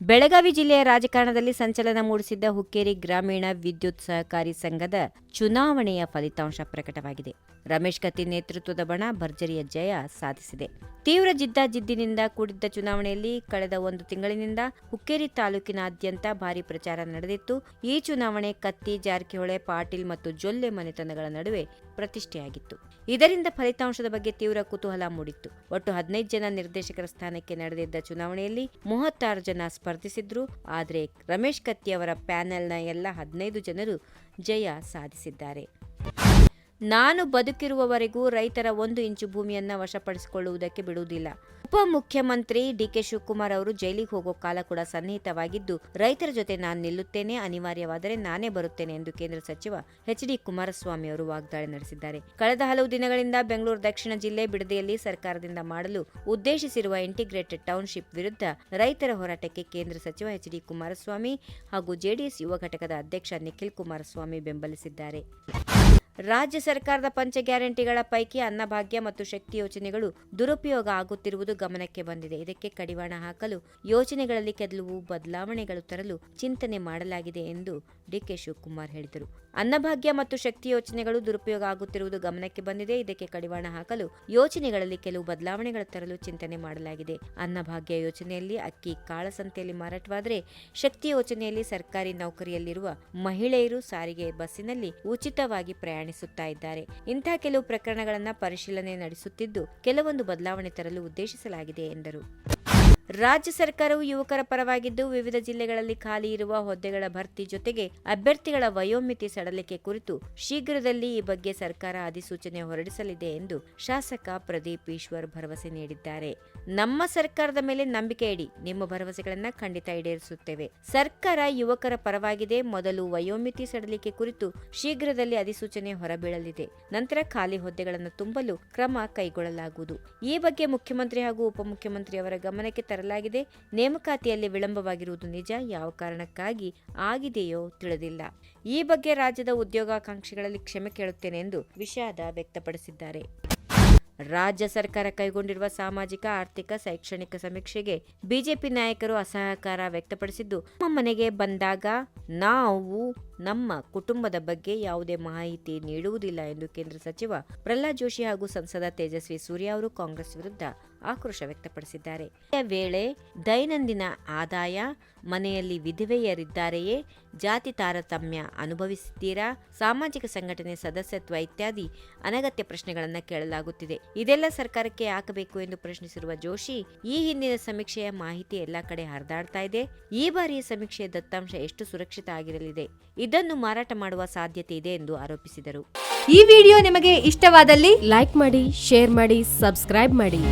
Belagavi ಜಿಲ್ಲೆಯ ರಾಜಕಾರಣದಲ್ಲಿ ಸಂಚಲನ ಮೂಡಿಸಿದ್ದ ಹುಕ್ಕೇರಿ ಗ್ರಾಮೀಣ ವಿದ್ಯುತ್ ಸಹಕಾರಿ ಸಂಘದ ಚುನಾವಣೆಯ ಫಲಿತಾಂಶ ಪ್ರಕಟವಾಗಿದೆ. ರಮೇಶ್ ಕತ್ತಿ ನೇತೃತ್ವದ ಬಣ ಭರ್ಜರಿಯ ಜಯ ಸಾಧಿಸಿದೆ. ತೀವ್ರ ಜಿದ್ದಾಜಿದ್ದಿನಿಂದ ಕೂಡಿದ್ದ ಚುನಾವಣೆಯಲ್ಲಿ ಕಳೆದ ಒಂದು ತಿಂಗಳಿನಿಂದ ಹುಕ್ಕೇರಿ ತಾಲೂಕಿನಾದ್ಯಂತ ಭಾರಿ ಪ್ರಚಾರ ನಡೆದಿತ್ತು. ಈ ಚುನಾವಣೆ ಕತ್ತಿ, ಜಾರಕಿಹೊಳೆ, ಪಾಟೀಲ್ ಮತ್ತು ಜೊಲ್ಲೆ ಮನೆತನಗಳ ನಡುವೆ ಪ್ರತಿಷ್ಠೆಯಾಗಿತ್ತು. ಇದರಿಂದ ಫಲಿತಾಂಶದ ಬಗ್ಗೆ ತೀವ್ರ ಕುತೂಹಲ ಮೂಡಿತ್ತು. ಒಟ್ಟು ಹದಿನೈದು ಜನ ನಿರ್ದೇಶಕರ ಸ್ಥಾನಕ್ಕೆ ನಡೆದಿದ್ದ ಚುನಾವಣೆಯಲ್ಲಿ ಮೂವತ್ತಾರು ಜನ ಸ್ಪರ್ಧಿಸಿದ್ರು. ಆದರೆ ರಮೇಶ್ ಕತ್ತಿಯವರ ಪ್ಯಾನೆಲ್ನ ಎಲ್ಲ ಹದಿನೈದು ಜನರು ಜಯ ಸಾಧಿಸಿದ್ದಾರೆ. ನಾನು ಬದುಕಿರುವವರೆಗೂ ರೈತರ ಒಂದು ಇಂಚು ಭೂಮಿಯನ್ನು ವಶಪಡಿಸಿಕೊಳ್ಳುವುದಕ್ಕೆ ಬಿಡುವುದಿಲ್ಲ. ಉಪಮುಖ್ಯಮಂತ್ರಿ ಡಿಕೆ ಶಿವಕುಮಾರ್ ಅವರು ಜೈಲಿಗೆ ಹೋಗೋ ಕಾಲ ಕೂಡ ಸನ್ನಿಹಿತವಾಗಿದ್ದು, ರೈತರ ಜೊತೆ ನಾನು ನಿಲ್ಲುತ್ತೇನೆ, ಅನಿವಾರ್ಯವಾದರೆ ನಾನೇ ಬರುತ್ತೇನೆ ಎಂದು ಕೇಂದ್ರ ಸಚಿವ ಎಚ್ ಡಿ ಕುಮಾರಸ್ವಾಮಿ ಅವರು ವಾಗ್ದಾಳಿ ನಡೆಸಿದ್ದಾರೆ. ಕಳೆದ ಹಲವು ದಿನಗಳಿಂದ ಬೆಂಗಳೂರು ದಕ್ಷಿಣ ಜಿಲ್ಲೆ ಬಿಡದಿಯಲ್ಲಿ ಸರ್ಕಾರದಿಂದ ಮಾಡಲು ಉದ್ದೇಶಿಸಿರುವ ಇಂಟಿಗ್ರೇಟೆಡ್ ಟೌನ್ಶಿಪ್ ವಿರುದ್ಧ ರೈತರ ಹೋರಾಟಕ್ಕೆ ಕೇಂದ್ರ ಸಚಿವ ಎಚ್ ಡಿ ಕುಮಾರಸ್ವಾಮಿ ಹಾಗೂ ಜೆಡಿಎಸ್ ಯುವ ಘಟಕದ ಅಧ್ಯಕ್ಷ ನಿಖಿಲ್ ಕುಮಾರಸ್ವಾಮಿ ಬೆಂಬಲಿಸಿದ್ದಾರೆ. ರಾಜ್ಯ ಸರ್ಕಾರದ ಪಂಚ ಗ್ಯಾರಂಟಿಗಳ ಪೈಕಿ ಅನ್ನಭಾಗ್ಯ ಮತ್ತು ಶಕ್ತಿ ಯೋಜನೆಗಳು ದುರುಪಯೋಗ ಆಗುತ್ತಿರುವುದು ಗಮನಕ್ಕೆ ಬಂದಿದೆ. ಇದಕ್ಕೆ ಕಡಿವಾಣ ಹಾಕಲು ಯೋಜನೆಗಳಲ್ಲಿ ಕೆಲವು ಬದಲಾವಣೆಗಳು ತರಲು ಚಿಂತನೆ ಮಾಡಲಾಗಿದೆ ಎಂದು ಡಿಕೆ ಶಿವಕುಮಾರ್ ಹೇಳಿದರು. ಅನ್ನಭಾಗ್ಯ ಮತ್ತು ಶಕ್ತಿ ಯೋಜನೆಗಳು ದುರುಪಯೋಗ ಆಗುತ್ತಿರುವುದು ಗಮನಕ್ಕೆ ಬಂದಿದೆ. ಇದಕ್ಕೆ ಕಡಿವಾಣ ಹಾಕಲು ಯೋಜನೆಗಳಲ್ಲಿ ಕೆಲವು ಬದಲಾವಣೆಗಳು ತರಲು ಚಿಂತನೆ ಮಾಡಲಾಗಿದೆ. ಅನ್ನಭಾಗ್ಯ ಯೋಜನೆಯಲ್ಲಿ ಅಕ್ಕಿ ಕಾಳಸಂತೆಯಲ್ಲಿ ಮಾರಾಟವಾದರೆ ಶಕ್ತಿ ಯೋಜನೆಯಲ್ಲಿ ಸರ್ಕಾರಿ ನೌಕರಿಯಲ್ಲಿರುವ ಮಹಿಳೆಯರು ಸಾರಿಗೆ ಬಸ್ಸಿನಲ್ಲಿ ಉಚಿತವಾಗಿ ಪ್ರಯಾಣಿಸುತ್ತಾ ಇದ್ದಾರೆ. ಇಂತಹ ಕೆಲವು ಪ್ರಕರಣಗಳನ್ನು ಪರಿಶೀಲನೆ ನಡೆಸುತ್ತಿದ್ದು ಕೆಲವೊಂದು ಬದಲಾವಣೆ ತರಲು ಉದ್ದೇಶಿಸಲಾಗಿದೆ ಎಂದರು. ರಾಜ್ಯ ಸರ್ಕಾರವು ಯುವಕರ ಪರವಾಗಿದ್ದು ವಿವಿಧ ಜಿಲ್ಲೆಗಳಲ್ಲಿ ಖಾಲಿ ಇರುವ ಹುದ್ದೆಗಳ ಭರ್ತಿ ಜೊತೆಗೆ ಅಭ್ಯರ್ಥಿಗಳ ವಯೋಮಿತಿ ಸಡಲಿಕೆ ಕುರಿತು ಶೀಘ್ರದಲ್ಲಿ ಈ ಬಗ್ಗೆ ಸರ್ಕಾರ ಅಧಿಸೂಚನೆ ಹೊರಡಿಸಲಿದೆ ಎಂದು ಶಾಸಕ ಪ್ರದೀಪ್ ಈಶ್ವರ್ ಭರವಸೆ ನೀಡಿದ್ದಾರೆ. ನಮ್ಮ ಸರ್ಕಾರದ ಮೇಲೆ ನಂಬಿಕೆ ಇಡಿ, ನಿಮ್ಮ ಭರವಸೆಗಳನ್ನ ಖಂಡಿತ ಈಡೇರಿಸುತ್ತೇವೆ. ಸರ್ಕಾರ ಯುವಕರ ಪರವಾಗಿದೆ, ಮೊದಲು ವಯೋಮಿತಿ ಸಡಲಿಕೆ ಕುರಿತು ಶೀಘ್ರದಲ್ಲಿ ಅಧಿಸೂಚನೆ ಹೊರಬೀಳಲಿದೆ. ನಂತರ ಖಾಲಿ ಹುದ್ದೆಗಳನ್ನು ತುಂಬಲು ಕ್ರಮ ಕೈಗೊಳ್ಳಲಾಗುವುದು. ಈ ಬಗ್ಗೆ ಮುಖ್ಯಮಂತ್ರಿ ಹಾಗೂ ಉಪಮುಖ್ಯಮಂತ್ರಿಯವರ ಗಮನಕ್ಕೆ ತರಲಾಗಿದೆ. ನೇಮಕಾತಿಯಲ್ಲಿ ವಿಳಂಬವಾಗಿರುವುದು ನಿಜ, ಯಾವ ಕಾರಣಕ್ಕಾಗಿ ಆಗಿದೆಯೋ ತಿಳಿದಿಲ್ಲ. ಈ ಬಗ್ಗೆ ರಾಜ್ಯದ ಉದ್ಯೋಗಾಕಾಂಕ್ಷಿಗಳಲ್ಲಿ ಕ್ಷಮೆ ಕೇಳುತ್ತೇನೆ ಎಂದು ವಿಷಾದ ವ್ಯಕ್ತಪಡಿಸಿದ್ದಾರೆ. ರಾಜ್ಯ ಸರ್ಕಾರ ಕೈಗೊಂಡಿರುವ ಸಾಮಾಜಿಕ, ಆರ್ಥಿಕ, ಶೈಕ್ಷಣಿಕ ಸಮೀಕ್ಷೆಗೆ ಬಿಜೆಪಿ ನಾಯಕರು ಅಸಹಕಾರ ವ್ಯಕ್ತಪಡಿಸಿದ್ದು, ನಮ್ಮ ಮನೆಗೆ ಬಂದಾಗ ನಾವು ನಮ್ಮ ಕುಟುಂಬದ ಬಗ್ಗೆ ಯಾವುದೇ ಮಾಹಿತಿ ನೀಡುವುದಿಲ್ಲ ಎಂದು ಕೇಂದ್ರ ಸಚಿವ ಪ್ರಹ್ಲಾದ್ ಜೋಶಿ ಹಾಗೂ ಸಂಸದ ತೇಜಸ್ವಿ ಸೂರ್ಯ ಅವರು ಕಾಂಗ್ರೆಸ್ ವಿರುದ್ಧ ಆಕ್ರೋಶ ವ್ಯಕ್ತಪಡಿಸಿದ್ದಾರೆ. ವೇಳೆ ದೈನಂದಿನ ಆದಾಯ, ಮನೆಯಲ್ಲಿ ವಿಧವೆಯರಿದ್ದಾರೆಯೇ, ಜಾತಿ ತಾರತಮ್ಯ ಅನುಭವಿಸಿದ್ದೀರಾ ಸಾಮಾಜಿಕ ಸಂಘಟನೆ ಸದಸ್ಯತ್ವ ಇತ್ಯಾದಿ ಅನಗತ್ಯ ಪ್ರಶ್ನೆಗಳನ್ನು ಕೇಳಲಾಗುತ್ತಿದೆ. ಇದೆಲ್ಲ ಸರ್ಕಾರಕ್ಕೆ ಹಾಕಬೇಕು ಎಂದು ಪ್ರಶ್ನಿಸಿರುವ ಜೋಶಿ, ಈ ಹಿಂದಿನ ಸಮೀಕ್ಷೆಯ ಮಾಹಿತಿ ಎಲ್ಲಾ ಕಡೆ ಹರಿದಾಡ್ತಾ ಇದೆ. ಈ ಬಾರಿಯ ಸಮೀಕ್ಷೆಯ ದತ್ತಾಂಶ ಎಷ್ಟು ಸುರಕ್ಷಿತ ಆಗಿರಲಿದೆ? ಇದನ್ನು ಮಾರಾಟ ಮಾಡುವ ಸಾಧ್ಯತೆ ಇದೆ ಎಂದು ಆರೋಪಿಸಿದರು. ಈ ವಿಡಿಯೋ ನಿಮಗೆ ಇಷ್ಟವಾದಲ್ಲಿ ಲೈಕ್ ಮಾಡಿ, ಶೇರ್ ಮಾಡಿ, ಸಬ್ಸ್ಕ್ರೈಬ್ ಮಾಡಿ.